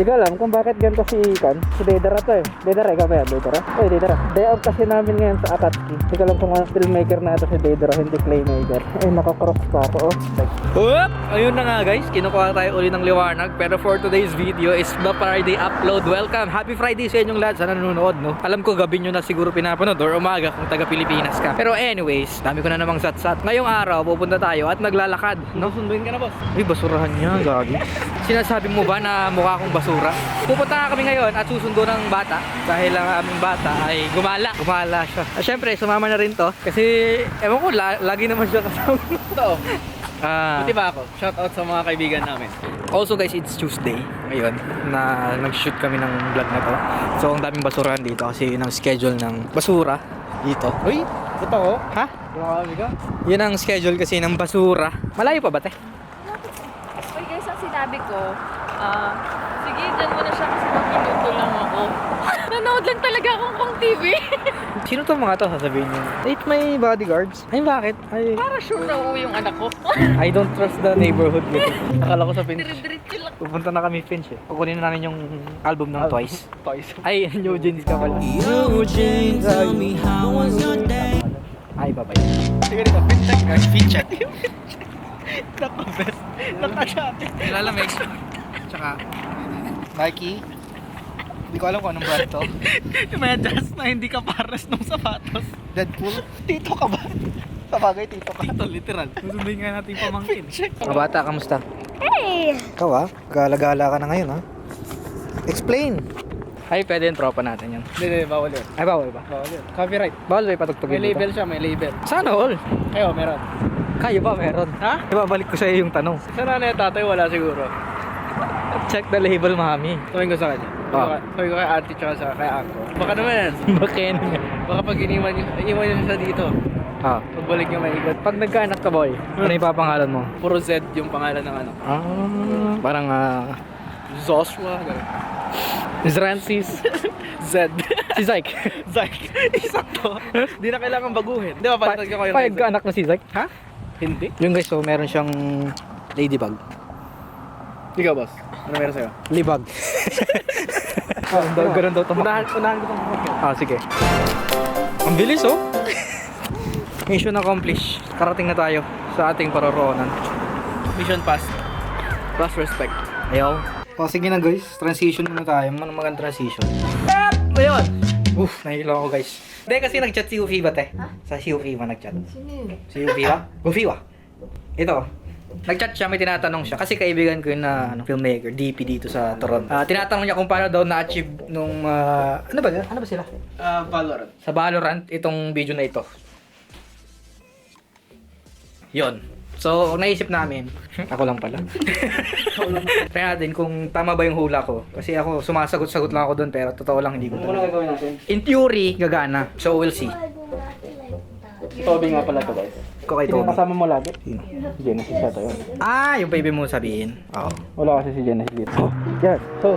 Di ko alam kung bakit ganito si Ikan. Si Dedara to eh. Dedara, ikaw ba yan? Dedara? Oy, Dedara. Day off kasi namin ngayon sa Akatsuki. Di ko alam kung ano filmmaker na ito si Dedara, hindi playmaker. Eh, nakakross pa ako. Oh. Like! Ayun na nga guys, kinukuha tayo uli ng liwanag Pero for today's video is the Friday upload Welcome! Happy Friday sa inyong lahat sa nanonood no? Alam ko gabi nyo na siguro pinapanood or umaga kung taga Pilipinas ka Pero anyways, dami ko na namang sat-sat Ngayong araw, pupunta tayo at naglalakad no? Susunduin ka na, boss. Uy, basurahan niya, gagi Sinasabi mo ba na mukha akong basura? Pupunta nga kami ngayon at susundo ng bata Dahil ang aming bata ay gumala Gumala siya At syempre, sumama na rin to Kasi, ewan ko, la- lagi naman siya kasama Ito, Ah, Buti ba ako? Shout out sa mga kaibigan namin. Also guys, it's Tuesday ngayon na nag-shoot kami ng vlog na to. So ang daming basurahan dito kasi yun ang schedule ng basura dito. Uy, ito ako. Ha? Grabe ka. Yun ang schedule kasi ng basura. Malayo pa ba te? Uy guys, ang sinabi ko, ah, sige, dyan mo na siya kasi magminuto lang ako. Nanood lang talaga akong pang TV. Sino to mga to sasabihin niyo? It's my bodyguards. Ay bakit? Ay, Para sure na uuwi yung anak ko. I don't trust the neighborhood nito. Akala ko sa Finch. Dire-diretso lang. Pupunta na kami Finch eh. Kukunin na namin yung album ng Twice. Toys. Ay, New Jeans ka pala. Eugene, tell me how was your day? Ay, babay. Sige dito, fintech guys. Fintech. Naka best. Naka shot. Nilalamig. Tsaka, Nike. Hindi ko alam kung anong brand to. Medyas na hindi ka pares ng sapatos. Deadpool. Tito ka ba? Sabagay, tito ka. Tito, literal. Susunduin nga natin yung pamangkin. Mga bata, kamusta? Hey! Ikaw ah, gala-gala ka na ngayon ah. Explain! Ay, pwede yung tropa natin yun. Hindi, hindi, bawal yun. Ay, bawal ba? Bawal yun. Copyright. Bawal ba ipatugtugin May label siya, may label. Sana all. Kayo, meron. Kayo ba meron? Ha? Ibabalik ko sa iyo yung tanong. Sa nanay at tatay, wala siguro. Check the label, mami. Tawin ko sa kanya. Ah. Tawin ko kay auntie tsaka sa kay uncle. Baka naman. Baken. Baka pag iniwan niyo, iniwan niyo siya dito. ah. Pagbalik niyo may ikot. Pag nagkaanak ka, boy, ano yung papangalan mo? Puro Z yung pangalan ng ano. Ah, parang ah, Joshua. ganun. Francis. Z. si Zyke. Zyke. Isakto. Hindi na kailangan baguhin. Di ba, Pa- palitan ko kayo Payag ka anak mo si Zyke? Ha? Hindi. Yung guys, so meron siyang ladybug. Ikaw, boss. Ano meron sa'yo? Libag. ganun, ganun daw tumakbo. Unahan, unahan ko itong kumakit. Ah, sige. Ang bilis oh. Mission accomplished. Karating na tayo sa ating paroroonan. Mission passed. Plus respect. Ayaw. O sige na guys, transition muna tayo. Ano magandang transition? Ayun! Uff, nahilo ako guys. Hindi kasi nag-chat si Ufi ba te? Sa si Ufi ba nag-chat? Sino yun? Si Ufi ba? Ufi ba? Ito. Nag-chat siya, may tinatanong siya. Kasi kaibigan ko yun na ano, filmmaker, DP dito sa Toronto. Ah, tinatanong niya kung paano daw na-achieve nung... ah, ano ba? Ano ba sila? Uh, Valorant. sa Valorant itong video na ito. Yon. So, naisip namin, ako lang pala. Try natin kung tama ba yung hula ko. Kasi ako, sumasagot-sagot lang ako doon, pero totoo lang hindi ko. Ano gagawin natin? In theory, gagana. So, we'll see. Toby nga pala to guys. Ko kay Sino Toby. kasama mo lagi? Sino? Si Genesis siya to yun. Ah, yung baby mo sabihin. Oo. Wala kasi si Genesis dito. Yan. So,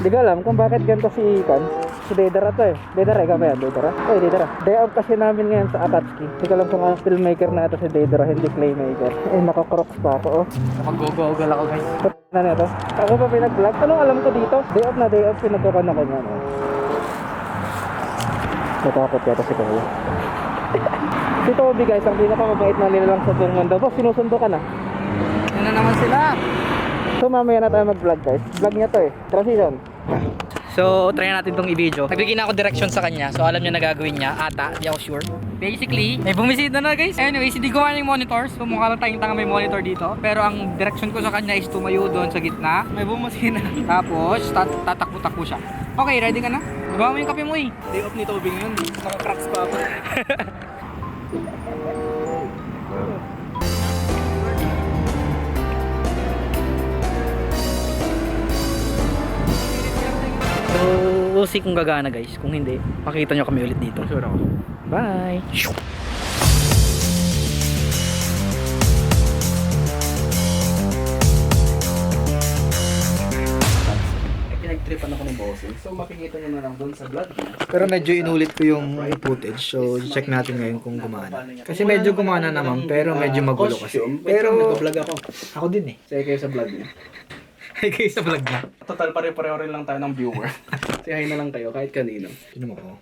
di ko alam kung bakit ganito si Ikan. Si Dedara to eh. Dedara, ikaw ba yan? Dedara? Oy, Dedara. Day off kasi namin ngayon sa Akatsuki. Di ko alam kung anong filmmaker na ito si Dedara, hindi playmaker. Eh, nakakrocs pa ako oh. Mag-go-go ako guys. Ba't na nito? Ako pa pinag-vlog. Anong alam ko dito? Day off na day off, pinagkukan ako niyan. Oh. Natakot yata si Kuya. Si Toby guys, ang pinakamabait na nila lang sa buong mundo. Boss, sinusundo ka na. Na naman sila. So mamaya na tayo mag-vlog guys. Vlog niya to eh. Transition. So, try natin tong i-video. Nagbigay na ako direction sa kanya. So, alam niya na gagawin niya. Ata, di ako sure. Basically, may bumisita na guys. Anyways, hindi gawa yung monitor. So, mukha lang tayong tanga may monitor dito. Pero ang direction ko sa kanya is tumayo doon sa gitna. May bumasina. Tapos, tat tatakbo-takbo siya. Okay, ready ka na? Gawa mo yung kape mo eh. Day off ni Toby ngayon. Nakaka-cracks pa ako. So, we'll see kung gagana guys. Kung hindi, makita nyo kami ulit dito. Sure ako. Bye! Ako bossing. So makikita nyo na lang doon sa vlog niya. Pero medyo inulit ko yung footage. So, check natin ngayon kung gumana. Kasi medyo gumana naman, pero medyo magulo kasi. Pero, Nag-vlog ako. ako din eh. Sige kayo sa vlog niya. Hi guys, sa vlog na. Total pare-pareho rin lang tayo ng viewer. Say hi na lang kayo kahit kanino. Sino mo ko?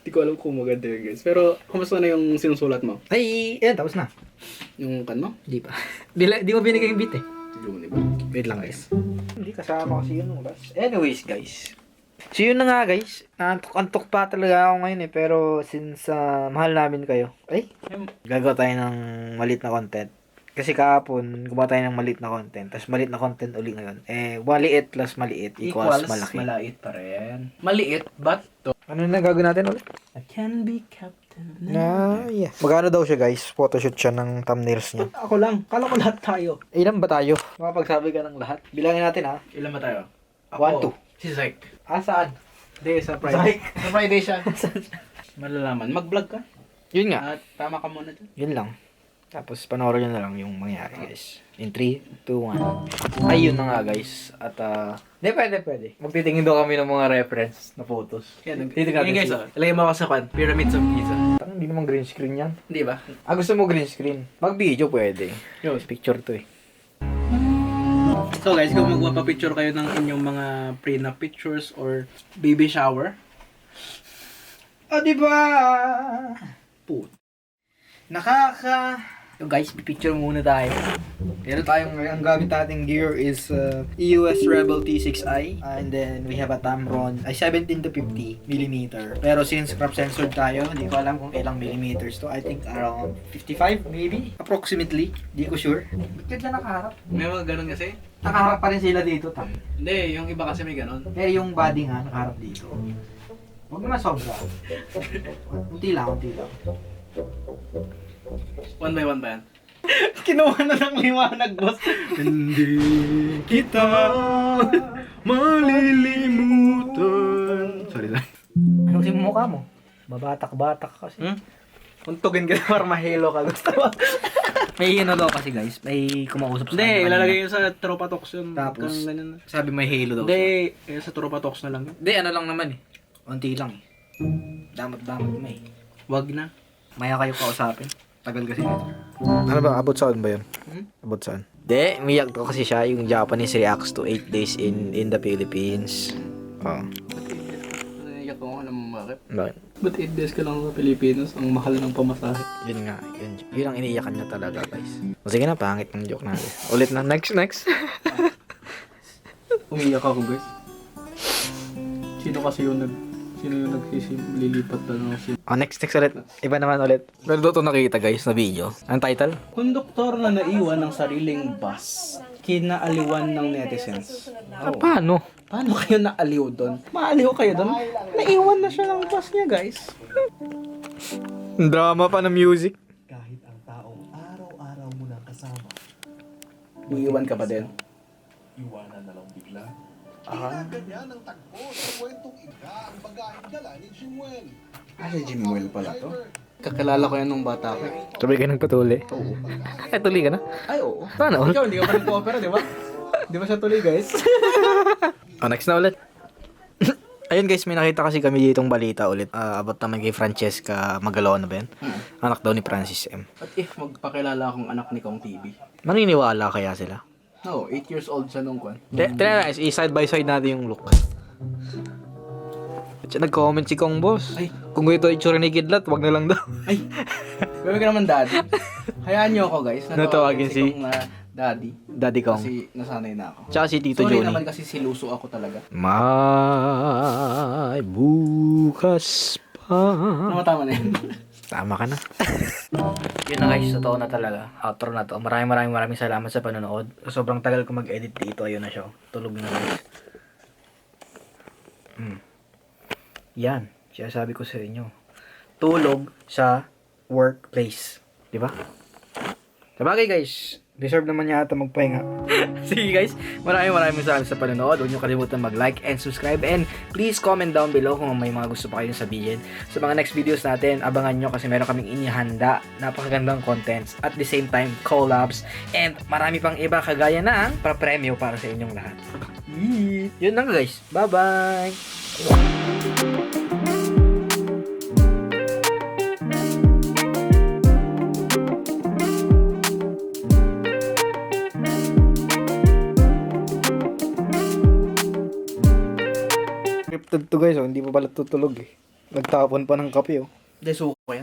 Hindi ko alam kung maganda yun guys. Pero, kumusta na yung sinusulat mo? Ay, yan, tapos na. Yung kan mo? Di pa. di, la- di mo binigay yung beat eh. Yung di ba? Wait lang guys. Hindi kasama kasi yun nung last. Anyways guys. So yun na nga guys. Antok-antok pa talaga ako ngayon eh. Pero since ah, mahal namin kayo. Ay, gagawa tayo ng malit na content. Kasi kahapon, gumawa tayo ng maliit na content. Tapos maliit na content uli ngayon. Eh, maliit plus maliit equals, malaki. malait pa rin. Maliit, but to. ano na gagawin natin ulit? I can be captain. Na, yeah. Magkano daw siya guys? Photoshoot siya ng thumbnails niya. Ako lang. Kala ko lahat tayo. Ilan ba tayo? Makapagsabi ka ng lahat. Bilangin natin ha. Ilan ba tayo? One, two. Si Zyke. Ah, saan? Hindi, sa Friday. Zyke. Sa Friday siya. Malalaman. Mag-vlog ka. Yun nga. At tama ka muna dyan. Yun lang. Tapos panoorin nyo na lang yung mangyari guys. In 3, 2, 1. Ay, yun na nga guys. At ah... Hindi, pwede, pwede. Magtitingin daw kami ng mga reference na photos. Yan, Titignan yan guys, natin. oh. Ilagay mo ako sa pan. Pyramids of Giza. Parang hindi naman green screen yan. Hindi ba? Ah, gusto mo green screen? Mag-video pwede. Yo. Picture to eh. So guys, kung magpapapicture kayo ng inyong mga prenup pictures or baby shower, Oh, di ba? Put. Nakaka... So guys, picture muna tayo. Pero tayong ang gamit nating gear is uh, EOS Rebel T6i and then we have a Tamron ay 17 to 50 millimeter. Pero since crop sensor tayo, hindi ko alam kung ilang millimeters to. I think around 55 maybe, approximately. Hindi ko sure. Ba't ka nakaharap? May mga ganun kasi? Nakaharap pa rin sila dito, tam. Hindi, yung iba kasi may ganun. Pero yung body nga, nakaharap dito. Huwag naman sobra. Unti lang, unti lang. One by one ba yan? Kinuha na ng liwanag, boss. Hindi kita malilimutan. Sorry lang. Ano kasi mukha mo? Babatak-batak kasi. Hmm? Untugin ka para mahilo ka. Gusto mo? May ano daw kasi guys, may kumausap sa Hindi, kanya ilalagay yun sa Tropa Talks yun. Tapos? Ganun, ganyan. Sabi may halo daw siya. Hindi, eh, sa Tropa Talks na lang. yun. Hindi, ano lang naman eh. Unti lang eh. Damot-damot mo eh. Wag na. Maya kayo kausapin. Tagal kasi nito. Ano ba? Abot saan ba yan? Hmm? Abot saan? Hindi, umiyak ko kasi siya yung Japanese reacts to 8 days in in the Philippines. Oh. Naiyak ko alam mo bakit. Bakit? Ba't 8 days ka lang sa Pilipinas? Ang mahal ng pamasahe. Yun nga, yun, yun ang iniiyakan niya talaga guys. O sige na, pangit ng joke natin. Ulit na, next, next. Umiyak ako guys. Sino kasi yung nag... Sino yung nagsisililipat na ng sim? oh, next, next ulit. Iba naman ulit. Pero doon nakita guys na video. Ang title? Konduktor na naiwan ng sariling bus. Kinaaliwan ng netizens. Ah, paano? Paano kayo naaliw doon? Maaliw kayo doon? Naiwan na siya ng bus niya guys. Drama pa ng music. kahit ang taong araw-araw mo na kasama, Iiwan ka pa din. iwanan na lang bigla. Ah. Ganyan ang tagpo sa kwentong iba ang bagahing dala ni Jimuel. Ah, si Jimuel pala to. Kakilala ko yan nung bata ko. eh. Tuloy ka nagpatuloy. Oo. Ay, tuloy ka na? Ay, oo. Sana all. Ikaw, hindi ka pa nag-opera, di ba? Di ba siya tuloy, guys? Oh, next na ulit. Ayun guys, may nakita kasi kami ditong balita ulit. Ah, about naman kay Francesca Magalona ba yan? Anak daw ni Francis M. At if magpakilala akong anak ni Kong TV. Maniniwala kaya sila? No, 8 years old siya nung kwan. Tira na, i-side by side natin yung look. At siya nag-comment si Kong Boss. Ay. Kung ito itsura ni Kidlat, wag na lang daw. Ay! Gawin ka naman daddy. Hayaan niyo ako guys. Natawagin si- Kong na daddy. Daddy Kong. Kasi nasanay na ako. Tsaka si Tito Sorry Johnny. naman kasi siluso ako talaga. May bukas pa. Ano tama na yun? Tama ka na. Yun na guys, totoo na talaga. Outro na to. Maraming maraming maraming salamat sa panonood. Sobrang tagal ko mag-edit dito. Ayun na siya. Tulog na guys. Hmm. Yan. Siya sabi ko sa inyo. Tulog sa workplace. Di ba? Sabagay guys, deserve naman yata magpahinga. Sige guys, maraming maraming salamat sa panonood. Huwag niyo kalimutan mag-like and subscribe and please comment down below kung may mga gusto pa kayong sabihin. Sa mga next videos natin, abangan nyo kasi meron kaming inihanda napakagandang contents at the same time collabs and marami pang iba kagaya ng para-premyo para sa inyong lahat. Yun lang guys. Bye-bye! Scripted to guys, oh. hindi pa pala tutulog eh. Nagtapon pa ng kape oh. Hindi, suko ko yan.